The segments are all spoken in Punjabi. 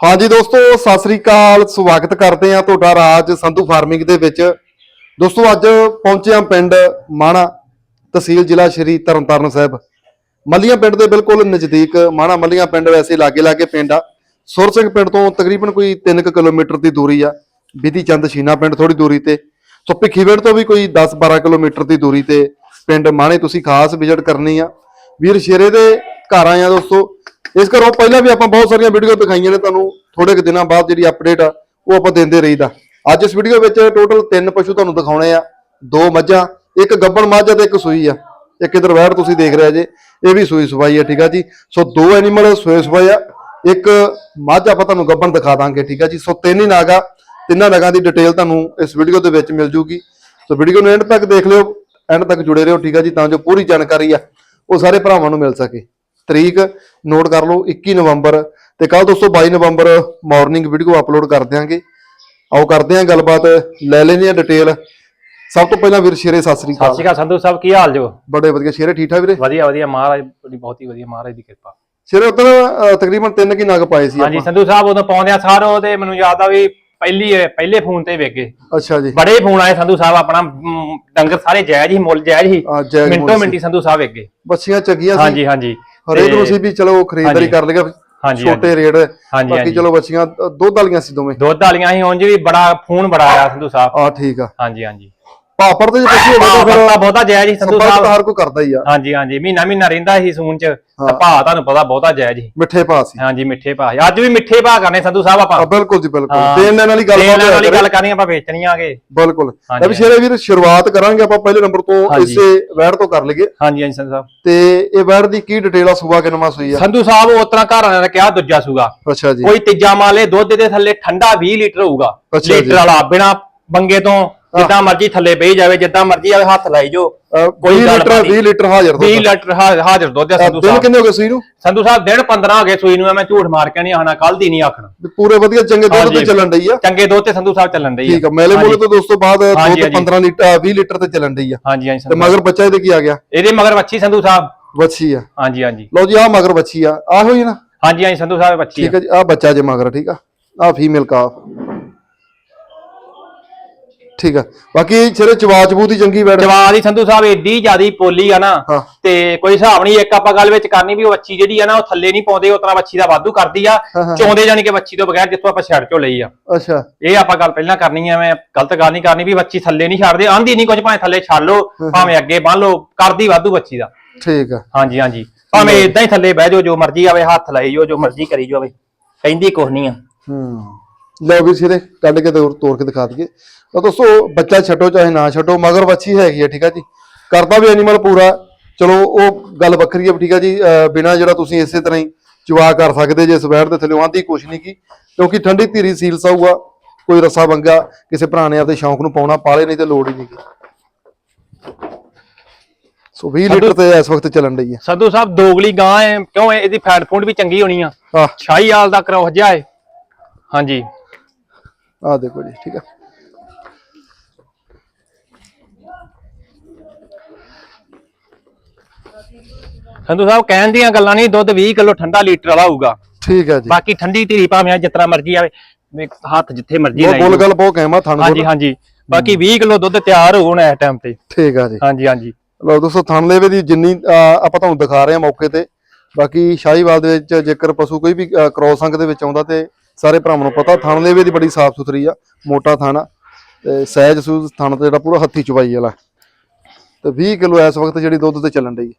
ਹਾਂਜੀ ਦੋਸਤੋ, ਸਤਿ ਸ੍ਰੀ ਅਕਾਲ। ਸਵਾਗਤ ਕਰਦੇ ਆ ਤੁਹਾਡਾ ਰਾਜ ਸੰਧੂ ਫਾਰਮਿੰਗ ਦੇ ਵਿੱਚ। ਦੋਸਤੋ, ਅੱਜ ਪਹੁੰਚੇ ਆ ਪਿੰਡ ਮਾਣਾ ਤਹਿਸੀਲ ਜ਼ਿਲ੍ਹਾ ਸ਼੍ਰੀ ਤਰਨਤਾਰਨ ਸਾਹਿਬ। ਮੱਲੀਆਂ ਪਿੰਡ ਦੇ ਬਿਲਕੁਲ ਨਜ਼ਦੀਕ, ਮਾਣਾ ਮੱਲੀਆਂ ਪਿੰਡ ਵੈਸੇ ਲਾਗੇ ਲਾਗੇ ਪਿੰਡ ਆ। ਸੁਰ ਸਿੰਘ ਪਿੰਡ ਤੋਂ ਤਕਰੀਬਨ ਕੋਈ 3 ਕਿਲੋਮੀਟਰ ਦੀ ਦੂਰੀ ਆ। ਵਿਧੀ ਚੰਦ ਸ਼ੀਨਾ ਪਿੰਡ ਥੋੜੀ ਦੂਰੀ ਤੇ। ਸੋ ਭਿੱਖੀਵਿੰਡ ਤੋਂ ਵੀ ਕੋਈ 10-12 ਕਿਲੋਮੀਟਰ ਦੀ ਦੂਰੀ ਤੇ ਪਿੰਡ ਮਾਣੇ ਤੁਸੀਂ ਖਾਸ ਵਿਜ਼ਿਟ ਕਰਨੀ ਆ। ਵੀਰ ਸ਼ੇਰੇ ਦੇ ਘਰ ਆਏ ਆ ਦੋਸਤੋ। ਇਸ ਘਰੋਂ ਪਹਿਲਾਂ ਵੀ ਆਪਾਂ ਬਹੁਤ ਸਾਰੀਆਂ ਵੀਡੀਓ ਦਿਖਾਈਆਂ ਨੇ ਤੁਹਾਨੂੰ ਥੋੜੇ ਕੁ ਦਿਨਾਂ ਬਾਅਦ ਜਿਹੜੀ ਅਪਡੇਟ ਆ, ਉਹ ਆਪਾਂ ਦਿੰਦੇ ਰਹੀਦਾ। ਅੱਜ ਇਸ ਵੀਡੀਓ ਵਿੱਚ ਟੋਟਲ ਤਿੰਨ ਪਸ਼ੂ ਤੁਹਾਨੂੰ ਦਿਖਾਉਣੇ ਆ, ਦੋ ਮੱਝਾਂ, ਇੱਕ ਗੱਬਣ ਮੱਝ ਆ ਤੇ ਇੱਕ ਸੂਈ ਆ। ਇੱਕ ਇਧਰ ਵੈੜ ਤੁਸੀਂ ਦੇਖ ਰਹੇ ਜੇ, ਇਹ ਵੀ ਸੂਈ ਸਵਾਈ ਆ, ਠੀਕ ਆ ਜੀ? ਸੋ ਦੋ ਐਨੀਮਲ ਸੂਏ ਸਵਾਈ ਆ, ਇੱਕ ਮੱਝ ਆਪਾਂ ਤੁਹਾਨੂੰ ਗੱਬਣ ਦਿਖਾ ਦਾਂਗੇ, ਠੀਕ ਆ ਜੀ? ਸੋ ਤਿੰਨ ਹੀ ਨਾਗਾ ਤਿੰਨਾਂ ਨਗਾਂ ਦੀ ਡਿਟੇਲ ਤੁਹਾਨੂੰ ਇਸ ਵੀਡੀਓ ਦੇ ਵਿੱਚ ਮਿਲ ਜੂਗੀ। ਸੋ ਵੀਡੀਓ ਨੂੰ ਐਂਡ ਤੱਕ ਦੇਖ ਲਿਓ ਐਂਡ ਤੱਕ ਜੁੜੇ ਰਹੋ, ਠੀਕ ਆ ਜੀ? ਤਾਂ ਜੋ ਪੂਰੀ ਜਾਣਕਾਰੀ ਆ, ਉਹ ਸਾਰੇ ਭਰਾਵਾਂ ਨੂੰ ਮਿਲ ਸਕੇ। ਤਰੀਕ ਨੋਟ ਕਰ ਲਓ 21 ਨਵੰਬਰ ਤੇ ਕੱਲ ਦੋਸਤੋ 22 ਨਵੰਬਰ ਮਾਰਨਿੰਗ ਵੀਡੀਓ ਅਪਲੋਡ ਕਰ ਦਿਆਂਗੇ। ਆਓ ਕਰਦੇ ਆਂ ਗੱਲਬਾਤ ਲੈ ਲੈਂਦੇ ਆਂ ਡਿਟੇਲ ਸਭ ਤੋਂ ਪਹਿਲਾਂ ਵੀਰ ਸ਼ੇਰੇ ਸਤਿ ਸ੍ਰੀ ਸਤਿ ਅਕਾਲ ਸ਼੍ਰੀ ਅਕਾਲ ਸੰਧੂ ਸਾਹਿਬ ਕੀ ਹਾਲ ਜੋ? ਬੜੇ ਵਧੀਆ ਸ਼ੇਰੇ ਠੀਕ ਠਾਕ ਵੀਰੇ? ਵਧੀਆ ਵਧੀਆ ਮਹਾਰਾਜ ਬੜੀ ਬਹੁਤ ਹੀ ਵਧੀਆ ਮਹਾਰਾਜ ਦੀ ਕਿਰਪਾ। ਸ਼ੇਰੇ ਉਦੋਂ ਤਕਰੀਬਨ ਤਿੰਨ ਕੀ ਨਗ ਪਾਏ ਸੀ ਹਾਂਜੀ ਸੰਧੂ ਸਾਹਿਬ ਉਦੋਂ ਪਾਉਂਦਿਆਂ ਸਾਰ ਉਹਦੇ ਮੈਨੂੰ ਯਾਦ ਆ ਵੀ ਪਹਿਲੀ ਪਹਿਲੇ ਫੋਨ ਤੇ ਵੇਗੇ ਅੱਛਾ ਜੀ। ਬੜੇ ਫੋਨ ਆਏ ਸੰਧੂ ਸਾਹਿਬ ਆਪਣਾ ਡੰਗਰ ਸਾਰੇ ਜਾਇਜ਼ ਹੀ ਮੁੱਲ ਜਾਇਜ਼ ਹੀ ਮਿੰਟੋ ਮਿੰਟੀ ਸੰਧੂ ਸਾਹਿਬ ਵੇਗੇ ਬੱਚੀਆਂ ਚੱਗੀਆਂ ਸੀ। ਹਾਂਜੀ ਹਾਂਜੀ। ਹਰੇਕ ਨੂੰ ਸੀ ਵੀ ਚਲੋ ਖਰੀਦਦਾਰੀ। ਕਰ ਲੇਗਾ ਹਾਂਜੀ, ਛੋਟੇ ਰੇਟ ਬਾਕੀ। ਚਲੋ ਬੱਚੀਆਂ ਦੁੱਧ ਵਾਲੀਆਂ ਸੀ ਦੋਵੇਂ। ਦੁੱਧ ਵਾਲੀਆਂ ਸੀ ਉਂਝ ਵੀ ਬੜਾ ਫੋਨ ਬੜਾ ਆਇਆ ਸੰਧੂ ਸਾਹਿਬ। ਆ ਠੀਕ ਆ। ਹਾਂਜੀ ਹਾਂਜੀ। ਪਾਪੜ ਤੇ ਜੇ ਹੋਵੇ ਤਾਂ ਫਿਰ ਬਹੁਤਾ ਜਾਇਜ਼ ਹੀ ਸੰਧੂ ਸੰਪਰਕ ਸਾਹਿਬ। ਤਾਂ ਹਰ ਕੋਈ ਕਰਦਾ ਹੀ ਆ। ਹਾਂਜੀ ਹਾਂਜੀ ਮਹੀਨਾ ਮਹੀਨਾ ਰਹਿੰਦਾ ਸੀ ਸੂਨ ਚ। ਹਾਂ। ਤਾਂ ਭਾਅ ਤੁਹਾਨੂੰ ਪਤਾ ਬਹੁਤਾ ਜਾਇਜ਼ ਹੀ। ਮਿੱਠੇ ਪਾ ਸੀ। ਹਾਂਜੀ ਮਿੱਠੇ ਭਾਅ ਅੱਜ ਵੀ ਮਿੱਠੇ ਭਾਅ ਕਰਨੇ ਸੰਧੂ ਸਾਹਿਬ ਆਪਾਂ। ਬਿਲਕੁਲ ਜੀ ਬਿਲਕੁਲ। ਹਾਂ। ਦੇਣ ਲੈਣ ਵਾਲੀ ਗੱਲ ਦੇਣ ਲੈਣ ਵਾਲੀ। ਗੱਲ ਕਰਨੀ ਆਪਾਂ ਵੇਚਣੀਆਂ ਆਗੇ ਬਿਲਕੁਲ। ਹਾਂਜੀ, ਵੀ ਸ਼ੇਰੇ ਵੀਰ ਸ਼ੁਰੂਆਤ ਕਰਾਂਗੇ ਆਪਾਂ ਪਹਿਲੇ ਨੰਬਰ ਤੋਂ ਹਾਂਜੀ। ਇਸੇ ਵੈੜ ਤੋਂ ਕਰ ਲਈਏ। ਹਾਂਜੀ ਹਾਂਜੀ ਸੰਧੂ ਸਾਹਿਬ। ਤੇ ਇਹ ਵੈੜ ਦੀ ਕੀ ਡਿਟੇਲ ਆ ਸੁਬਾ ਕਿਨਮਾ ਸੂਈ ਆ? ਸੰਧੂ ਸਾਹਿਬ ਉਸ ਤਰ੍ਹਾਂ ਘਰ ਵਾਲਿਆਂ ਨੇ ਕਿਹਾ ਦੂਜਾ ਸੂਗਾ ਅੱਛਾ ਜੀ। ਕੋਈ ਤੀਜਾ ਮਾਲੇ ਦੁੱਧ ਦੇ ਥੱਲੇ ਠੰਡਾ 20 ਲੀਟਰ ਹੋਊਗਾ। ਅੱਛਾ ਜੀ। ਲੀਟਰ ਵਾਲਾ ਬਿਨਾ ਬੰਗੇ ਤੋਂ ਜਿੱਦਾਂ ਮਰਜ਼ੀ ਥੱਲੇ ਬਈ ਜਾਵੇ ਜਿੱਦਾਂ ਮਰਜ਼ੀ ਆਵੇ ਹੱਥ ਲਾਈ ਜੋ ਕੋਈ 20 ਗੱਲ ਲੀਟਰ ਬਾਤ 20 ਲੀਟਰ ਹਾਜ਼ਰ 20 ਦੁੱਧ ਲੀਟਰ ਹਾ- ਹਾਜ਼ਰ ਦੁੱਧ ਆ ਆ, ਸੰਧੂ ਦਿਨ ਸਾਹਿਬ। ਕਿੰਨੇ ਹੋ ਗਏ ਸੂਈ ਨੂੰ? ਸੰਧੂ ਸਾਹਿਬ ਦਿਨ 15 ਹੋ ਗਏ ਸੂਈ ਨੂੰ ਮੈਂ ਝੂਠ ਮਾਰ ਕੇ ਨਹੀਂ ਆਖਣਾ ਕੱਲ ਦੀ ਨਹੀਂ ਆਖਣਾ। ਵੀ ਪੂਰੇ ਵਧੀਆ ਚੰਗੇ ਦੁੱਧ ਤੇ ਹਾਂਜੀ। ਚੱਲਣ ਡਈ ਆ? ਚੰਗੇ ਦੁੱਧ ਤੇ ਸੰਧੂ ਸਾਹਿਬ ਚੱਲਣ ਡਈ ਠੀਕ ਆ ਮੇਲੇ ਮੂਲੇ ਤੋਂ ਦੋਸਤੋ ਬਾਅਦ ਹਾਂਜੀ, ਦੁੱਧ ਹਾਂਜੀ। 15 ਲੀਟਰ 20 ਲੀਟਰ ਤੇ ਚੱਲਣ ਡਈ ਆ। ਹਾਂਜੀ ਹਾਂਜੀ ਤੇ ਸੰਧੂ ਮਗਰ ਬੱਚਾ ਇਹਦੇ ਕੀ ਆ ਗਿਆ? ਇਹਦੇ ਮਗਰ ਵੱਛੀ ਸੰਧੂ ਸਾਹਿਬ। ਵੱਛੀ ਆ। ਹਾਂਜੀ ਹਾਂਜੀ। ਲਓ ਜੀ ਆ ਮਗਰ ਵੱਛੀ ਆ। ਆਹੋ ਹੀ ਨਾ? ਹਾਂਜੀ ਹਾਂਜੀ ਸੰਧੂ ਸਾਹਿਬ ਵੱਛੀ ਠੀਕ ਆ ਜੀ ਆ ਬੱਚਾ ਜੇ ਮਗਰ ਠੀਕ ਆ? ਆ ਫੀਮੇਲ ਕਾਫ ਠੀਕ ਆ। ਬਾਕੀ ਸਿਰੇ ਚਵਾਚਬੂ ਦੀ ਚੰਗੀ ਵੈੜ ਜਵਾਨ ਦੀ ਸੰਧੂ ਸਾਹਿਬ ਏਡੀ ਜਿਆਦੀ ਪੋਲੀ ਆ ਨਾ ਹਾਂ। ਤੇ ਕੋਈ ਹਿਸਾਬ ਨਹੀਂ ਇੱਕ ਆਪਾਂ ਗੱਲ ਵਿੱਚ ਕਰਨੀ ਵੀ ਉਹ ਬੱਚੀ ਜਿਹੜੀ ਆ ਨਾ ਉਹ ਥੱਲੇ ਨਹੀਂ ਪਾਉਂਦੇ ਉਤਨਾ ਬੱਚੀ ਦਾ ਵਾਧੂ ਕਰਦੀ ਆ। ਹਾਂ, ਹਾਂ। ਚੋਂਦੇ ਕਿ ਬੱਚੀ ਤੋਂ ਬਗੈਰ ਜਿੱਥੋਂ ਆਪਾਂ ਛੱਡ ਚੋ ਲਈ ਆ। ਅੱਛਾ। ਇਹ ਆਪਾਂ ਗੱਲ ਪਹਿਲਾਂ ਕਰਨੀ ਆ ਮੈਂ ਗਲਤ ਗੱਲ ਨਹੀਂ ਕਰਨੀ ਵੀ ਬੱਚੀ ਥੱਲੇ ਨਹੀਂ ਛੱਡਦੇ ਆਂਦੀ ਨਹੀਂ ਕੁਝ ਭਾਵੇਂ ਥੱਲੇ ਛੱਡ ਲਓ ਭਾਵੇਂ ਅੱਗੇ ਬੰਨ ਲਓ ਕਰਦੀ ਵਾਧੂ ਬੱਚੀ ਦਾ। ਠੀਕ ਆ। ਹਾਂਜੀ ਹਾਂਜੀ। ਭਾਵੇਂ ਇਦਾਂ ਹੀ ਥੱਲੇ ਬਹਿ ਜਾਓ ਜੋ ਮਰਜ਼ੀ ਆਵੇ ਹੱਥ ਲਾਈ ਜਾਓ ਜੋ ਮਰਜ਼ੀ ਕਰੀ ਜਾਵੇ ਕਹਿੰਦੀ ਕੁਛ ਨਹੀਂ ਆ। ਹੂੰ। ਲਓ ਵੀ ਸਿਰੇ ਕੱਢ ਕੇ ਤੋੜ ਤੋੜ ਕੇ ਦਿਖਾ ਦਈਏ। ਤਾਂ ਦੋਸਤੋ ਬੱਚਾ ਛੱਡੋ ਚਾਹੇ ਨਾ ਛੱਡੋ ਮਗਰ ਬੱਚੀ ਹੈਗੀ ਆ ਠੀਕ ਆ ਜੀ। ਕਰਦਾ ਵੀ ਐਨੀਮਲ ਪੂਰਾ। ਚਲੋ ਉਹ ਗੱਲ ਵੱਖਰੀ ਵੀ ਠੀਕ ਆ ਜੀ। ਬਿਨਾਂ ਜਿਹੜਾ ਤੁਸੀਂ ਇਸੇ ਤਰ੍ਹਾਂ ਹੀ ਚਵਾ ਕਰ ਸਕਦੇ ਜੇ ਸਵੈਰ ਦੇ ਥੱਲੇ ਆਂਦੀ ਕੁਛ ਨਹੀਂ ਕੀ ਕਿਉਂਕਿ ਠੰਡੀ ਧੀਰੀ ਸੀਲ ਸਾਊਗਾ ਕੋਈ ਰਸਾ ਬੰਗਾ ਕਿਸੇ ਭਰਾ ਨੇ ਆਪਦੇ ਸ਼ੌਂਕ ਨੂੰ ਪਾਉਣਾ ਪਾਲੇ ਨਹੀਂ ਤੇ ਲੋੜ ਹੀ ਨਹੀਂ ਸੋ 20 ਲੀਟਰ ਤੇ ਇਸ ਵਕਤ ਚੱਲਣ ਡਈ ਆ। ਸੰਧੂ ਸਾਹਿਬ ਦੋਗਲੀ ਗਾਂ ਹੈ ਕਿਉਂ ਇਹ- ਇਹਦੀ ਫੈਟ ਫੂਡ ਵੀ ਚੰਗੀ ਹੋਣੀ ਆ। ਸ਼ਾਹੀ ਆਲ ਦਾ ਕਰੋ ਹਜਾ ਹੈ ਹਾਂਜੀ। ਆਹ ਦੇਖੋ ਜੀ ਠੀਕ ਆ। ਸੰਧੂ ਸਾਹਿਬ ਕਹਿਣ ਦੀਆਂ ਗੱਲਾਂ ਨਹੀਂ ਦੁੱਧ 20 ਕਿਲੋ ਠੰਡਾ ਲੀਟਰ ਵਾਲਾ ਹੋਊਗਾ। ਠੀਕ ਆ ਜੀ। ਬਾਕੀ ਠੰਡੀ ਧੀਰੀ ਭਾਵੇਂ ਜਿਤਨਾ ਮਰਜ਼ੀ ਆਵੇ ਹੱਥ ਜਿੱਥੇ ਮਰਜ਼ੀ ਲਾਈ ਬੋਲ। ਗੱਲ ਬਹੁਤ ਕਹਿਮਾ ਥਣ ਹਾਂਜੀ ਹਾਂਜੀ। ਬਾਕੀ 20 ਕਿਲੋ ਦੁੱਧ ਤਿਆਰ ਹੋਣ ਇਸ ਟਾਈਮ ਤੇ। ਠੀਕ ਆ ਜੀ। ਹਾਂਜੀ ਹਾਂਜੀ। ਲਓ ਦੋਸਤੋ ਥਣ ਲੇਵੇ ਦੀ ਜਿੰਨੀ ਆਪਾਂ ਤੁਹਾਨੂੰ ਦਿਖਾ ਰਹੇ ਹਾਂ ਮੌਕੇ ਤੇ। ਬਾਕੀ ਸ਼ਾਹੀਵਾਲ ਦੇ ਵਿੱਚ ਜੇਕਰ ਪਸ਼ੂ ਕੋਈ ਵੀ ਕ੍ਰੋਸ ਅੰਗ ਦੇ ਵਿੱਚ ਆਉਂਦਾ ਤੇ ਸਾਰੇ ਭਰਾਵਾਂ ਨੂੰ ਪਤਾ, ਥਣ ਲੇਵੇ ਦੀ ਬੜੀ ਸਾਫ਼ ਸੁਥਰੀ ਆ, ਮੋਟਾ ਥਣ, ਤੇ ਸਹਿਜ ਸੂਜ ਥਣ ਤੇ ਜਿਹੜਾ ਪੂਰਾ ਹੱਥੀ ਚੁਬਾਈ ਵਾਲਾ। ਤੇ 20 ਕਿਲੋ ਇਸ ਵਕਤ ਜਿਹੜੀ ਦੁੱਧ ਤੇ ਚੱਲਣ ਡਈ ਆ।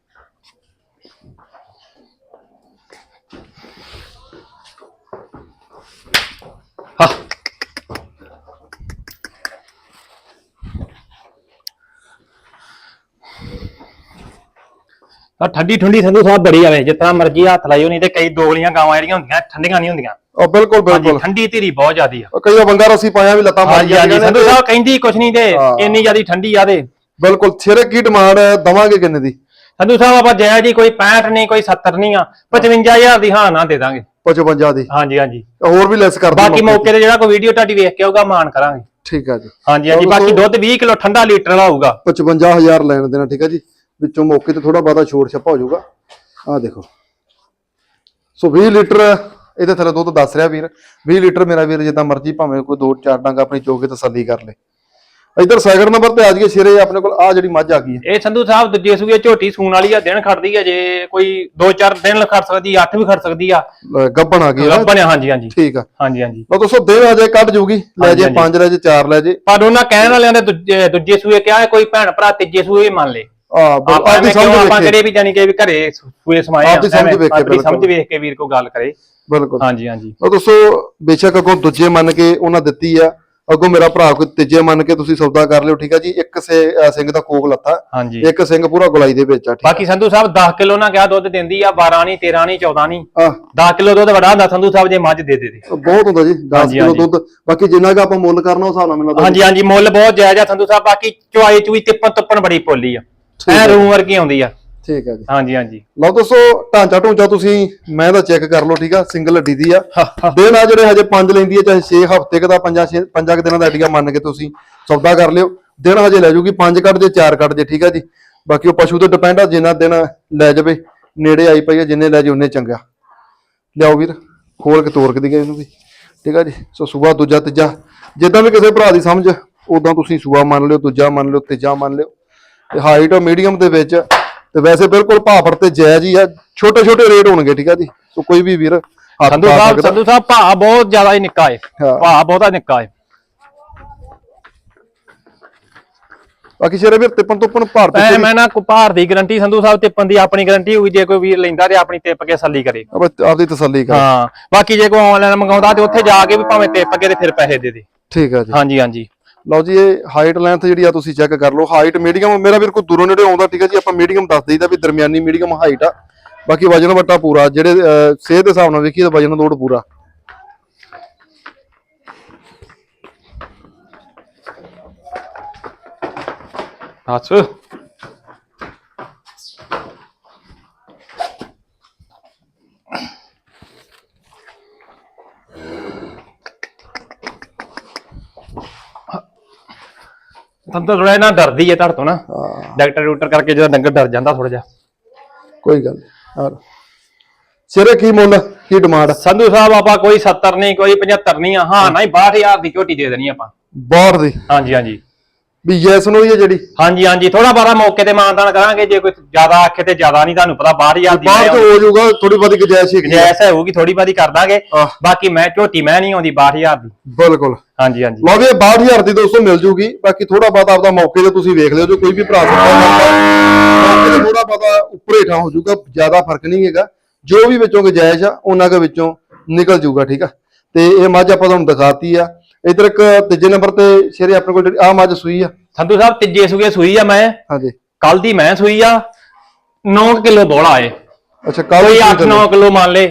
ਠੰਡੀ ਠੰਡੀ ਸੰਧੂ ਸਾਹਿਬ ਬੜੀ ਆਵੇ ਜਿੱਦਾਂ ਮਰਜ਼ੀ ਹੱਥ ਲਾਈਓ ਨਹੀਂ ਤੇ ਕਈ ਦੋਗਲੀਆਂ ਗਾਵਾਂ ਜਿਹੜੀਆਂ ਹੁੰਦੀਆਂ, ਠੰਡੀਆਂ ਨਹੀਂ ਹੁੰਦੀਆਂ। ਉਹ ਬਿਲਕੁਲ ਹਾਂਜੀ ਬਿਲਕੁਲ। ਠੰਡੀ ਧੀਰੀ ਬਹੁਤ ਜ਼ਿਆਦੀ ਆ। ਉਹ ਕਈ ਵਾਰ ਬੰਗਾ ਰਸੀ ਪਾਇਆ ਵੀ ਲੱਤਾਂ ਮਾਰੀ ਹਾਂਜੀ ਹਾਂਜੀ ਜਾਂਦੀਆਂ ਸੰਧੂ ਨੇ ਸਾਹਿਬ ਕਹਿੰਦੀ ਕੁਛ ਨਹੀਂ ਤੇ ਹਾਂ। ਇੰਨੀ ਜ਼ਿਆਦੀ ਠੰਡੀ ਆ ਦੇ ਬਿਲਕੁਲ ਸਿਰੇ ਕੀ ਡਿਮਾਂਡ ਦਵਾਂਗੇ ਕਿੰਨੇ ਦੀ? ਸੰਧੂ ਸਾਹਿਬ ਆਪਾਂ ਜੈ ਜੀ ਕੋਈ 65 ਨਹੀਂ ਕੋਈ 70 ਨਹੀਂ ਆ 55000 ਦੀ ਹਾਂ ਨਾ ਦੇ ਦਾਂਗੇ। 55 ਦੀ। ਹਾਂਜੀ ਹਾਂਜੀ। ਹੋਰ ਵੀ ਲੈਸ ਕਰ ਬਾਕੀ ਮੌਕੇ ਤੇ ਜਿਹੜਾ ਕੋਈ ਵੀਡੀਓ ਤੁਹਾਡੀ ਵੇਖ ਕੇ ਆਊਗਾ ਮਾਨ ਕਰਾਂਗੇ। ਠੀਕ ਆ ਜੀ। ਹਾਂਜੀ ਹਾਂਜੀ ਬਾਕੀ ਦੁੱਧ 20 ਕਿਲੋ ਠੰਡਾ ਲੀਟਰ ਵਾਲਾ ਹੋਊਗਾ। 55000 ਲੈਣ ਦੇਣਾ ਠੀਕ ਹੈ ਜੀ। ਵਿੱਚੋਂ ਮੌਕੇ ਤੇ ਥੋੜਾ ਬਾਦਾ ਛੋੜ ਛੱਪਾ ਹੋ ਜਾਊਗਾ। ਆਹ ਦੇਖੋ। ਸੋ 20 ਲੀਟਰ ਇਹਦੇ ਥੱਲੇ ਦੁੱਧ ਦੱਸ ਰਿਹਾ ਵੀਰ 20 ਲੀਟਰ ਮੇਰਾ ਵੀਰ ਜਿੱਦਾਂ ਮਰਜ਼ੀ ਭਾਵੇਂ ਕੋਈ ਦੋ ਚਾਰ ਡੰਗ ਆਪਣੀ ਚੋ ਕੇ ਤਸੱਲੀ ਕਰ ਲੇ। ਇੱਧਰ ਸੈਕਿੰਡ ਨੰਬਰ ਤੇ ਆ ਜਾਈਏ ਸ਼ੇਰੇ ਆਪਣੇ ਕੋਲ ਆ ਜਿਹੜੀ ਮੱਝ ਆ ਗਈ ਹੈ। ਇਹ ਸੰਧੂ ਸਾਹਿਬ ਦੂਜੇ ਸੂਏ ਝੋਟੀ ਸੂਣ ਵਾਲੀ ਆ ਦਿਨ ਖੜਦੀ ਆ ਜੇ ਕੋਈ 2-4 ਦਿਨ ਖੜ ਸਕਦੀ ਆ 8 ਵੀ ਖੜ ਸਕਦੀ ਆ। ਲੈ, ਗੱਭਣ ਆ ਗਈ ਹੈ ਬਣਿਆ ਹਾਂਜੀ ਹਾਂਜੀ। ਠੀਕ ਆ। ਹਾਂਜੀ ਹਾਂਜੀ। ਲਓ ਦੋਸਤੋ ਦੇ ਹਜੇ ਕੱਢ ਜੂਗੀ। ਲੈ ਜੇ ਹਾਂਜੀ। 5 ਲੈ ਜੇ 4 ਲੈ ਜੇ। ਪਰ ਉਹਨਾਂ ਕਹਿਣ ਵਾਲਿਆਂ ਦੇ ਦੂਜੇ ਸੂਏ ਕਿਹਾ ਕੋਈ ਭੈਣ ਭਰਾ ਤੀਜੇ ਸੂਏ ਮੰਨ ਲੇ। ਆ ਆਪਾਂ ਆਪਾਂ ਕਿਹੜੇ ਵੀ ਜਾਨੀ ਕਿ ਵੀ ਘਰੇ ਸੂਏ ਸਮਾਏ ਆ, ਆਪਦੀ ਸਮਝ। ਵੇਖ ਕੇ ਵੀਰ ਕੋ ਗੱਲ ਕਰੇ। ਬਿਲਕੁਲ। ਹਾਂਜੀ ਹਾਂਜੀ। ਲਓ ਦੋਸਤੋ ਬੇਸ਼ੱਕ ਅੱਗੋਂ ਦੂਜੇ ਮੰਨ ਕੇ ਉਹਨਾਂ ਦਿੱਤੀ ਆ ਅੱਗੋਂ ਮੇਰਾ ਭਰਾ ਕੋਈ ਤੀਜੇ ਮੰਨ ਕੇ ਤੁਸੀਂ ਸੌਦਾ ਕਰ ਲਿਓ ਠੀਕ ਆ ਜੀ? ਇੱਕ ਸੇ ਅ, ਸਿੰਘ ਦਾ ਕੋਕ ਲੱਥਾ ਹਾਂਜੀ। ਇੱਕ ਸਿੰਘ ਪੂਰਾ ਗੁਲਾਈ ਦੇ ਵਿੱਚ ਆ ਠੀਕ ਬਾਕੀ ਸੰਧੂ ਸਾਹਿਬ 10 ਕਿਲੋ ਨਾ ਕਿਹਾ ਦੁੱਧ ਦਿੰਦੀ ਆ 12 ਨਹੀਂ 13 ਨਹੀਂ 14 ਨਹੀਂ ਆ 10 ਕਿਲੋ ਦੁੱਧ ਵੜਾ ਹੁੰਦਾ ਸੰਧੂ ਸਾਹਿਬ ਜੇ ਮੱਝ ਦੇ ਦੇ ਦੇ। ਬਹੁਤ ਹੁੰਦਾ ਜੀ 10 ਹਾਂਜੀ, ਕਿਲੋ ਹਾਂਜੀ। ਦੁੱਧ। ਬਾਕੀ ਜਿੰਨਾ ਕੁ ਆਪਾਂ ਮੁੱਲ ਕਰਨਾ ਉਸ ਹਿਸਾਬ ਨਾਲ ਮਿਲਦਾ ਹਾਂਜੀ ਹਾਂਜੀ ਮੁੱਲ ਬਹੁਤ ਜਾਇਜ਼ ਆ ਸੰਧੂ ਸਾਹਿਬ ਬਾਕੀ ਚੁਆਈ ਚੁਈ ਤਿੱਪਣ ਤੁੱਪਣ ਬੜੀ ਪੋਲੀ ਆ। ਠੀਕ ਐ ਹੈ। ਰੂਮ ਵਰਗੀ ਆਉਂਦੀ ਆ। ਠੀਕ ਹੈ ਜੀ। ਹਾਂਜੀ ਹਾਂਜੀ। ਲਓ ਦੋਸਤੋ ਢਾਂਚਾ ਢੂੰਚਾ ਤੁਸੀਂ ਮੈਂ ਦਾ ਚੈੱਕ ਕਰ ਲਓ ਠੀਕ ਆ? ਸਿੰਗਲ ਹੱਡੀ ਦੀ ਆ। ਦਿਨ ਆ ਜਿਹੜੇ ਹਜੇ 5 ਲੈਂਦੀ ਹੈ ਚਾਹੇ 6 ਹਫ਼ਤੇ ਕ ਦਾ 5 6 5 ਕੁ ਦਿਨਾਂ ਦਾ ਹੱਡੀਆ ਮੰਨ ਕੇ ਤੁਸੀਂ ਸੌਦਾ ਕਰ ਲਿਓ। ਦਿਨ ਹਜੇ ਲੈ ਜੂਗੀ 5 ਕੱਢ ਜੇ 4 ਕੱਢ ਜੇ ਠੀਕ ਆ ਜੀ? ਬਾਕੀ ਉਹ ਪਸ਼ੂ ਤੇ ਡਿਪੈਂਡ ਆ ਜਿੰਨਾ ਦਿਨ ਲੈ ਜਾਵੇ ਨੇੜੇ ਆਈ ਪਈ ਆ ਜਿੰਨੇ ਲੈ ਜੇ ਉਹਨੇ ਚੰਗਾ। ਲਿਆਓ ਵੀਰ ਖੋਲ ਕੇ ਤੋਰ ਕੇ ਦੀ ਇਹਨੂੰ ਵੀ। ਠੀਕ ਆ ਜੀ? ਸੋ ਸੂਆ ਦੂਜਾ ਤੀਜਾ। ਜਿੱਦਾਂ ਵੀ ਕਿਸੇ ਭਰਾ ਦੀ ਸਮਝ ਉਦਾਂ ਤੁਸੀਂ ਸੂਆ ਮੰਨ ਲਿਓ ਦੂਜਾ ਮੰਨ ਲਿਓ ਤੀਜਾ ਮੰਨ ਲਿਓ। ਤੇ ਹਾਈਟ ਮੀਡੀਅਮ ਦੇ ਵਿੱਚ ਤੇ ਵੈਸੇ ਬਿਲਕੁਲ ਭਾਫੜ ਤੇ ਜਾਇਜ਼ ਹੀ ਆ। ਛੋਟੇ ਛੋਟੇ ਰੇਟ ਹੋਣਗੇ ਠੀਕ ਆ ਜੀ? ਸੋ ਕੋਈ ਵੀ ਵੀਰ ਹੱਥ ਸੰਧੂ ਪਾ ਸਾਹਿਬ ਸਕਦਾ। ਸੰਧੂ ਸਾਹਿਬ ਭਾ ਬਹੁਤ ਜ਼ਿਆਦਾ ਹੀ ਨਿੱਕਾ ਏ। ਹਾਂ। ਭਾ ਬਹੁਤਾ ਨਿੱਕਾ ਏ। ਬਾਕੀ ਸ਼ੇਰੇ ਵੀਰ ਤਿੱਪਣ ਤੁੱਪਣ ਭਾਰ ਪਿੱਛੇ ਮੈਂ ਨਾ ਕੋ ਭਾਰ ਦੀ ਗਾਰੰਟੀ ਸੰਧੂ ਸਾਹਿਬ ਤਿੱਪਣ ਦੀ ਆਪਣੀ ਗਾਰੰਟੀ ਹੋਊਗੀ ਜੇ ਕੋਈ ਵੀਰ ਲੈਂਦਾ ਤੇ ਆਪਣੀ ਤਿੱਪ ਕੇ ਸੱਲੀ ਕਰੇ। ਆਪਾਂ ਆਪਦੀ ਤਸੱਲੀ ਕਰ। ਹਾਂ ਬਾਕੀ ਜੇ ਕੋਈ ਆਨਲਾਈਨ ਮੰਗਾਉਂਦਾ ਤੇ ਉੱਥੇ ਜਾ ਕੇ ਵੀ ਭਾਵੇਂ ਤਿੱਪ ਕੇ ਤੇ ਫਿਰ ਪੈਸੇ ਦੇ ਦੇ। ਠੀਕ ਆ ਜੀ। ਹਾਂਜੀ ਹਾਂਜੀ। ਲਓ ਜੀ ਇਹ ਹਾਈਟ ਲੈਂਥ ਜਿਹੜੀ ਆ ਤੁਸੀਂ ਚੈੱਕ ਕਰ ਲਓ। ਹਾਈਟ ਮੀਡੀਅਮ ਮੇਰਾ ਵੀਰ ਕੋਈ ਦੂਰੋਂ ਨੇੜੇ ਆਉਂਦਾ ਠੀਕ ਆ ਜੀ ਆਪਾਂ ਮੀਡੀਅਮ ਦੱਸ ਦਈਦਾ ਵੀ ਦਰਮਿਆਨੀ ਮੀਡੀਅਮ ਹਾਈਟ ਆ। ਬਾਕੀ ਵਜਨ ਵੱਟਾ ਪੂਰਾ ਜਿਹੜੇ ਅਹ, ਸਿਹਤ ਦੇ ਹਿਸਾਬ ਨਾਲ ਵੇਖੀਏ ਤਾਂ ਵਜਨ ਲੋਡ ਪੂਰਾ। ਦੱਸ ਤਾਂ ਥੋੜਾ ਨਾ ਡਰਦੀ ਹੈ ਤੁਹਾਡੇ ਤੋਂ ਨਾ। ਹਾਂ। ਡਾਕਟਰ ਡਾਕਟਰ ਕਰਕੇ ਜਿਹੜਾ ਡੰਗਰ ਡਰ ਜਾਂਦਾ ਥੋੜਾ ਜਿਹਾ। ਕੋਈ ਗੱਲ ਨਹੀਂ ਹਾਂ ਸ਼ੇਰੇ ਕੀ ਮੁੱਲ ਕੀ ਡਿਮਾਂਡ? ਸੰਧੂ ਸਾਹਿਬ ਆਪਾਂ ਕੋਈ 70 ਨਹੀਂ ਕੋਈ 75 ਨਹੀਂ ਹਾਂ ਨਹੀਂ 62000 ਦੀ ਝੋਟੀ ਦੇ ਦੇਣੀ ਆਪਾਂ। ਬਾਹਰ ਦੀ? ਹਾਂਜੀ ਹਾਂਜੀ। ਵੀ ਯੈਸ ਨੂੰ ਹੀ ਹੈ ਜਿਹੜੀ। ਹਾਂਜੀ ਹਾਂਜੀ ਥੋੜਾ ਬਾਰਾ ਮੌਕੇ ਤੇ ਮਾਨਦਾਨ ਕਰਾਂਗੇ ਜੇ ਕੋਈ ਜ਼ਿਆਦਾ ਆਖੇ ਤੇ ਜ਼ਿਆਦਾ ਨਹੀਂ ਤੁਹਾਨੂੰ ਪਤਾ 12000 ਦੀ ਬਾਹਰ ਤੋਂ ਹੋ ਜਾਊਗਾ ਥੋੜੀ ਬਹੁਤੀ ਗੁੰਜਾਇਸ਼ ਹੀ। ਜੈਸ ਹੋਊਗੀ ਥੋੜੀ ਬਾਦੀ ਕਰ ਦਾਂਗੇ। ਬਾਕੀ ਮੈਂ ਝੋਟੀ ਮੈਂ ਨਹੀਂ ਆਉਂਦੀ 62000 ਦੀ ਬਿਲਕੁਲ। ਹਾਂਜੀ ਹਾਂਜੀ। ਲਓ ਵੀ ਇਹ 62000 ਦੀ ਦੋਸਤੋ ਮਿਲ ਜੂਗੀ। ਬਾਕੀ ਥੋੜਾ ਬਹੁਤਾ ਆਪਦਾ ਮੌਕੇ ਤੇ ਤੁਸੀਂ ਵੇਖ ਲਿਓ ਜੋ ਕੋਈ ਵੀ ਭਰਾ ਤੇ ਥੋੜਾ ਬਹੁਤਾ ਉੱਪਰ ਹੇਠਾਂ ਹੋ ਜਾਊਗਾ ਜ਼ਿਆਦਾ ਫ਼ਰਕ ਨਹੀਂ ਹੈਗਾ। ਜੋ ਵੀ ਵਿੱਚੋਂ ਗੁੰਜਾਇਸ਼ ਆ ਉਹਨਾਂ ਦੇ ਵਿੱਚੋਂ ਨਿਕਲ ਜਾਊਗਾ ਠੀਕ ਆ। ਤੇ ਇਹ ਮੱਝ ਆਪਾਂ ਤੁਹਾਨੂੰ ਦਿਖਾਤੀ ਆ ਇਧਰ ਇੱਕ ਤੀਜੇ ਨੰਬਰ ਤੇ ਸ਼ੇਰੇ ਆਪਣੇ ਕੋਲ ਜਿਹੜੀ ਆ ਮੱਝ ਸੂਈ ਆ। ਸੰਧੂ ਸਾਹਿਬ ਤੀਜੇ ਸੂਏ ਸੂਈ ਆ ਮੈਂ। ਹਾਂਜੀ। ਕੱਲ ਦੀ ਮੈਂ ਸੂਈ ਆ। 9 ਕਿਲੋ ਬੋਲਾ ਏ। ਅੱਛਾ ਕੱਲ ਕੋਈ 8-9 ਕਿਲੋ ਮੰਨ ਲੇ।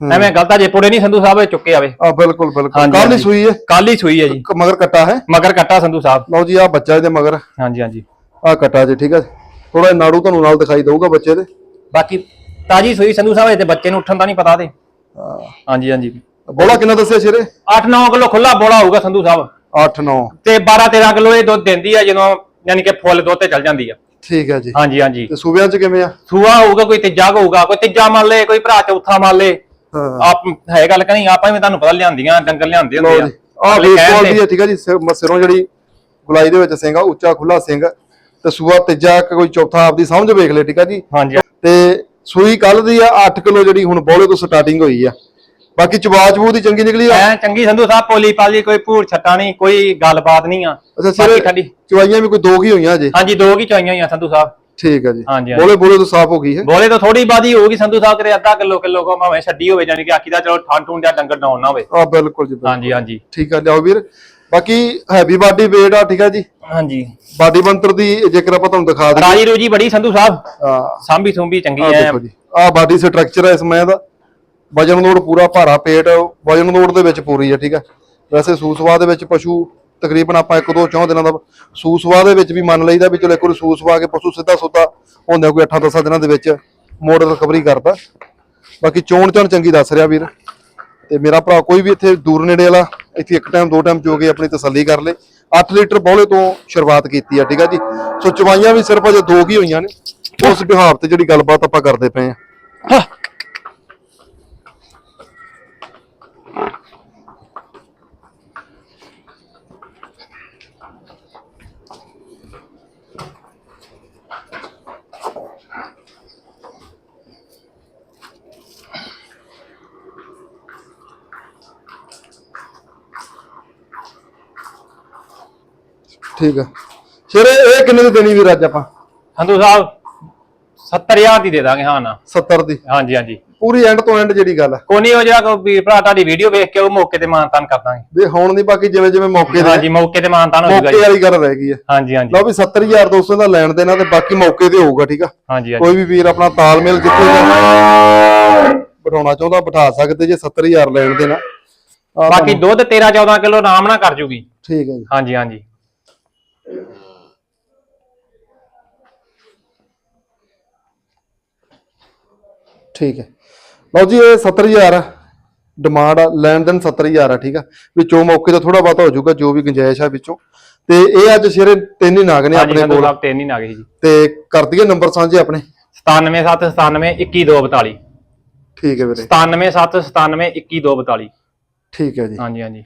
ਐਵੇਂ ਗਲਤਾ ਜੇ ਪੁੜੇ ਨਹੀਂ ਸੰਧੂ ਸਾਹਿਬ ਇਹ ਚੁੱਕੇ ਆਵੇ। ਆ ਬਿਲਕੁਲ ਬਿਲਕੁਲ। ਕੱਲ ਹੀ। ਸੂਈ ਹੈ ਕੱਲ ਹੀ ਸੂਈ ਹੈ ਜੀ। ਮਗਰ ਕੱਟਾ ਹੈ। ਮਗਰ ਕੱਟਾ ਸੰਧੂ ਸਾਹਿਬ। ਲਓ ਜੀ ਆ ਬੱਚਾ ਇਹਦੇ ਮਗਰ। ਹਾਂਜੀ ਹਾਂਜੀ। ਆ ਕੱਟਾ ਜੀ ਠੀਕ ਹੈ ਥੋੜਾ ਨਾੜੂ ਤੁਹਾਨੂੰ ਨਾਲ ਦਿਖਾਈ ਦਊਗਾ ਬੱਚੇ ਦੇ। ਬਾਕੀ ਤਾਜੀ ਸੂਈ ਸੰਧੂ ਸਾਹਿਬ ਤੇ ਬੱਚੇ ਨੂੰ ਉੱਠਣ ਦਾ ਨਹੀਂ ਪਤਾ ਤੇ। ਹਾਂਜੀ ਹਾਂਜੀ। ਬੋਲਾ ਕਿੰਨਾ ਦੱਸਿਆ ਸ਼ੇਰੇ 8-9 ਕਿਲੋ ਖੁੱਲਾ ਬੋਲਾ ਹੋਊਗਾ ਸੰਧੂ ਸਾਹਿਬ। 8 9 ਤੇ 12-13 ਕਿਲੋ ਇਹ ਦੁੱਧ ਦਿੰਦੀ ਆ ਜਦੋਂ ਯਾਨੀ ਕਿ ਫੁੱਲ ਦੁੱਧ ਤੇ ਚੱਲ ਜਾਂਦੀ ਆ। ਠੀਕ ਹੈ ਜੀ। ਹਾਂਜੀ ਹਾਂਜੀ। ਤੇ ਸੂਬਿਆਂ ਚ ਕਿਵੇਂ ਆ? ਸੂਆ ਹੋਊਗਾ ਕੋਈ ਤੀਜਾ ਹੋਊਗਾ ਕੋਈ ਤੀਜਾ ਮੰਨ ਲੇ ਕੋਈ ਭਰਾ ਚੌਥਾ ਮੰਨ ਲੇ ਆਪ ਹੈ ਗੱਲ ਕਹੀਂ ਆਪਾਂ ਵੀ ਤੁਹਾਨੂੰ ਪਤਾ ਲਿਆਂਦੀਆਂ ਡੰਗਰ ਲਿਆਂਦੇ ਹੁੰਦੇ ਆ। ਦੀ ਤੇ- ਹੈ ਠੀਕ ਹੈ ਜੀ। ਸਿਰ- ਜਿਹੜੀ ਗੁਲਾਈ ਦੇ ਵਿੱਚ ਸਿੰਘ ਆ ਉੱਚਾ ਖੁੱਲਾ ਸਿੰਘ। ਤੇ ਸੂਆ ਤੀਜਾ ਕੋਈ ਚੌਥਾ ਆਪਦੀ ਸਮਝ ਵੇਖ ਲੈ ਠੀਕ ਹੈ ਜੀ। ਹਾਂਜੀ। ਤੇ ਸੂਈ ਕੱਲ ਦੀ ਆ 8 ਕਿਲੋ ਜਿਹੜੀ ਹੁਣ ਬੋਲੇ ਤੋਂ ਸਟਾਰਟਿੰਗ ਹੋਈ ਆ। ਬਾਕੀ ਚਵਾਚ ਬੂ ਦੀ ਚੰਗੀ ਨਿਕਲੀ ਆ। ਐ ਚੰਗੀ ਸੰਧੂ ਸਾਹਿਬ ਪੋਲੀ ਪਾਲੀ ਕੋਈ ਭੂਰ ਛੱਟਾ ਨਹੀਂ ਕੋਈ ਗੱਲਬਾਤ ਨਹੀਂ ਆ। ਅੱਛਾ ਬਾਕੀ ਸਿਰੇ ਠੰਡੀ ਚਵਾਈਆਂ ਵੀ ਕੋਈ ਦੋ ਹੀ ਹੋਈਆਂ ਅਜੇ? ਹਾਂਜੀ ਦੋ ਕੀ ਚੋਈਆਂ ਹੋਈਆਂ ਸੰਧੂ ਸਾਹਿਬ। ਠੀਕ ਹੈ ਜੀ। ਹਾਂਜੀ, ਹਾਂਜੀ। ਬੋਲੇ ਬੋਲੇ ਤੋਂ ਸਾਫ਼ ਹੋ ਗਈ ਹੈ। ਬੋਲੇ ਤੋਂ ਥੋੜੀ ਬਾਦੀ ਹੋਊਗੀ ਸੰਧੂ ਸਾਹਿਬ ਕਰੇ ਅੱਧਾ ਕਿਲੋ ਕਿਲੋ ਕੋ ਭਾਵੇਂ ਛੱਡੀ ਹੋਵੇ ਜਾਨੀ ਕਿ ਆਖੀ ਦਾ ਚਲੋ ਠੰਡ ਠੁੰਡ ਦਾ ਡੰਗਰ ਡਾਉਣ ਨਾ ਹੋਵੇ। ਆ ਬਿਲਕੁਲ ਜੀ ਬਿਲਕੁਲ। ਹਾਂਜੀ ਹਾਂਜੀ। ਠੀਕ ਆ ਲਿਆਓ ਵੀਰ। ਬਾਕੀ ਹੈਵੀ ਬਾਡੀ weight ਆ ਠੀਕ ਆ ਜੀ? ਹਾਂਜੀ। ਬਾਡੀ ਬੰਤਰ ਦੀ ਜੇਕਰ ਆਪਾਂ ਤੁਹਾਨੂੰ ਦਿਖਾ ਦਈਏ। ਰਾਜੀ ਰੂਜੀ ਬੜੀ ਸੰਧੂ ਸਾਹਿਬ। ਆ ਸਾਂਭੀ ਸੁੰਭੀ ਚੰਗੀ ਐ। ਦੇਖੋ ਜੀ। ਆ ਬਾਡੀ ਸਟਰਕਚਰ ਹੈ ਇਸ ਮੈਂ ਦਾ। ਵਜਨ ਲੋਡ ਪੂਰਾ ਭਾਰਾ ਪੇਟ ਵਜਨ ਲੋਡ ਦੇ ਵਿੱਚ ਪੂਰੀ ਹੈ, ਠੀਕ ਹੈ। ਵੈਸੇ ਸੂਸਵਾ ਦੇ ਵਿੱਚ ਪਸ਼ੂ ਤਕਰੀਬਨ ਆਪਾਂ ਇੱਕ ਦੋ ਚੌਂ ਦਿਨਾਂ ਦਾ ਸੂਸਵਾ ਦੇ ਵਿੱਚ ਵੀ ਮੰਨ ਲਈਦਾ ਵੀ ਚਲੋ ਇੱਕ ਵਾਰੀ ਸੂਸਵਾ ਕੇ ਪਸ਼ੂ ਸਿੱਧਾ ਸੁੱਧਾ ਹੁੰਦਾ ਕੋਈ 8-10 ਦਿਨਾਂ ਦੇ ਵਿੱਚ ਮੋੜ ਰਿਕਵਰੀ ਕਰਦਾ। ਬਾਕੀ ਚੋਣ ਚਣ ਚੰਗੀ ਦੱਸ ਰਿਹਾ ਵੀਰ। ਤੇ ਮੇਰਾ ਭਰਾ ਕੋਈ ਵੀ ਇੱਥੇ ਦੂਰ ਨੇੜੇ ਵਾਲਾ, ਇੱਥੇ ਇੱਕ ਟਾਈਮ ਦੋ ਟਾਈਮ ਚੋ ਕੇ ਆਪਣੀ ਤਸੱਲੀ ਕਰ ਲੇ। 8 ਲੀਟਰ ਬੋਲੇ ਤੋਂ ਸ਼ੁਰੂਆਤ ਕੀਤੀ ਆ ਠੀਕ ਆ ਜੀ। ਸੋ ਚਵਾਈਆਂ ਵੀ ਸਿਰਫ ਅਜੇ ਦੋ ਹੀ ਹੋਈਆਂ ਨੇ। ਉਸ ਬਿਹਾਰ ਤੇ ਜਿਹੜੀ ਗੱਲਬਾਤ ਆਪਾਂ ਕਰਦੇ ਪਏ ਆ ਠੀਕ ਆ। ਸ਼ੇਰੇ ਇਹ ਕਿੰਨੇ ਦੀ ਦੇਣੀ ਵੀਰ ਅੱਜ ਆਪਾਂ? ਸੰਧੂ ਸਾਹਿਬ 70000 ਦੀ ਦੇ ਦਾਂਗੇ ਹਾਂ ਨਾ। 70 ਦੀ। ਹਾਂਜੀ ਹਾਂਜੀ। ਪੂਰੀ ਐਂਡ ਤੋਂ ਐਂਡ ਜਿਹੜੀ ਗੱਲ ਆ। ਕੋਈ ਨਹੀਂ ਉਹ ਜਿਹੜਾ ਕੋਈ ਵੀਰ ਭਰਾ ਤੁਹਾਡੀ ਵੀਡੀਓ ਵੇਖ ਕੇ ਉਹ ਮੌਕੇ ਤੇ ਮਾਨਤਾਨ ਕਰ ਦਾਂਗੇ। ਵੀ ਹੁਣ ਦੀ ਬਾਕੀ ਜਿਵੇਂ ਜਿਵੇਂ ਮੌਕੇ ਦੇ ਹਾਂਜੀ ਮੌਕੇ ਤੇ ਮਾਨਤਾਨ ਹੋ ਜਾਊਗਾ ਮੌਕੇ ਵਾਲੀ ਗੱਲ ਰਹਿ ਗਈ ਹੈ ਹਾਂਜੀ ਹਾਂਜੀ। ਲਓ ਵੀ 70000 ਦੋਸਤਾਂ ਦਾ ਲੈਣ ਦੇਣਾ ਤੇ ਬਾਕੀ ਮੌਕੇ ਤੇ ਹੋਊਗਾ ਠੀਕ ਆ? ਹਾਂਜੀ ਹਾਂਜੀ। ਕੋਈ ਵੀ ਵੀਰ ਆਪਣਾ ਤਾਲਮੇਲ ਜਿੱਥੇ ਬਿਠਾਉਣਾ ਚਾਹੁੰਦਾ ਬਿਠਾ ਸਕਦੇ ਜੇ 70000 ਲੈਣ ਦੇਣਾ। ਬਾਕੀ ਦੁੱਧ 13 14 ਕਿਲੋ ਆਰਾਮ ਨਾਲ ਕਰ ਜੂਗੀ। ਠੀਕ ਹੈ ਜੀ। ਹਾਂਜੀ ਹਾਂਜੀ। ਠੀਕ ਹੈ। ਲਓ ਜੀ ਇਹ 70000 ਡਿਮਾਂਡ ਆ। ਲੈਣ ਦੇਣ 70000 ਆ ਠੀਕ ਆ। ਵਿੱਚੋਂ ਮੌਕੇ ਤੇ ਥੋੜਾ ਬਹੁਤਾ ਹੋ ਜਾਊਗਾ ਜੋ ਵੀ ਗੁੰਜਾਇਸ਼ ਆ ਵਿੱਚੋਂ। ਤੇ ਇਹ ਅੱਜ ਸ਼ੇਰੇ ਤਿੰਨ ਹੀ ਨਾਗ ਨੇ ਆਪਣੇ ਕੋਲ। ਸਾਹਿਬ ਤਿੰਨ ਹੀ ਨਾ ਗਏ ਜੀ। ਤੇ ਕਰ ਦਈਏ ਨੰਬਰ ਸਾਂਝੇ ਆਪਣੇ। 97797 21242 ਠੀਕ ਹੈ ਵੀਰੇ। 97797 21242 ਠੀਕ ਹੈ ਜੀ। ਹਾਂਜੀ ਹਾਂਜੀ।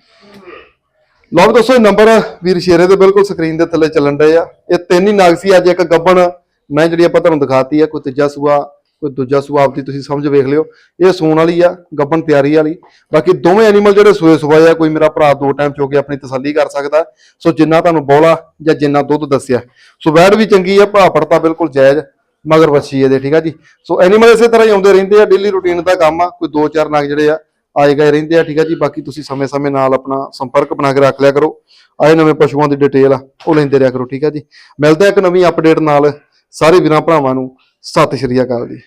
ਲਓ ਦੋਸਤੋ ਇਹ ਨੰਬਰ ਵੀਰ ਸ਼ੇਰੇ ਦੇ ਬਿਲਕੁਲ ਸਕਰੀਨ ਦੇ ਥੱਲੇ ਚੱਲਣ ਡਏ ਆ। ਇਹ ਤਿੰਨ ਹੀ ਨਾਗ ਸੀ ਅੱਜ ਇੱਕ ਗੱਬਣ। ਮੈਂ ਜਿਹੜੀ ਆਪਾਂ ਤੁਹਾਨੂੰ ਦਿਖਾਤੀ ਆ ਕੋਈ ਤੀਜਾ ਸੂਆ ਕੋਈ ਦੂਜਾ ਸੂਆ ਆਪਦੀ ਤੁਸੀਂ ਸਮਝ ਵੇਖ ਲਿਓ। ਇਹ ਸੂਣ ਵਾਲੀ ਆ, ਗੱਬਣ ਤਿਆਰੀ ਵਾਲੀ। ਬਾਕੀ ਦੋਵੇਂ ਐਨੀਮਲ ਜਿਹੜੇ ਸੂਏ ਸੁਆਏ ਆ, ਕੋਈ ਮੇਰਾ ਭਰਾ ਦੋ ਟਾਈਮ ਚੋ ਕੇ ਆਪਣੀ ਤਸੱਲੀ ਕਰ ਸਕਦਾ। ਸੋ ਜਿੰਨਾ ਤੁਹਾਨੂੰ ਬੋਲਾ ਜਾਂ ਜਿੰਨਾ ਦੁੱਧ ਦੱਸਿਆ। ਸੋ ਵੈੜ ਵੀ ਚੰਗੀ ਆ, ਭਰਾ ਪੜਤਾ ਬਿਲਕੁਲ ਜਾਇਜ਼, ਮਗਰ ਵੱਛੀ ਇਹਦੇ, ਠੀਕ ਆ ਜੀ? ਸੋ ਐਨੀਮਲ ਇਸੇ ਤਰ੍ਹਾਂ ਹੀ ਆਉਂਦੇ ਰਹਿੰਦੇ ਆ ਡੇਲੀ ਰੂਟੀਨ ਦਾ ਕੰਮ ਆ, ਕੋਈ ਦੋ ਚਾਰ ਨਗ ਜਿਹੜੇ ਆ, ਆਏ ਗਏ ਰਹਿੰਦੇ ਆ, ਠੀਕ ਆ ਜੀ? ਬਾਕੀ ਤੁਸੀਂ ਸਮੇਂ-ਸਮੇਂ ਨਾਲ ਆਪਣਾ ਸੰਪਰਕ ਬਣਾ ਕੇ ਰੱਖ ਲਿਆ ਕਰੋ। ਆਏ ਨਵੇਂ ਪਸ਼ੂਆਂ ਦੀ ਡਿਟੇਲ ਆ, ਉਹ ਲੈਂਦੇ ਰਿਹਾ ਕਰੋ, ਠੀਕ ਆ ਜੀ? ਮਿਲਦਾ ਇੱਕ ਨਵੀਂ ਅਪਡੇਟ ਨਾਲ ਸਾਰੇ ਵੀਰਾਂ ਭਰਾਵਾਂ ਨੂੰ। ਸਤਿ ਸ਼੍ਰੀ ਅਕਾਲ ਜੀ।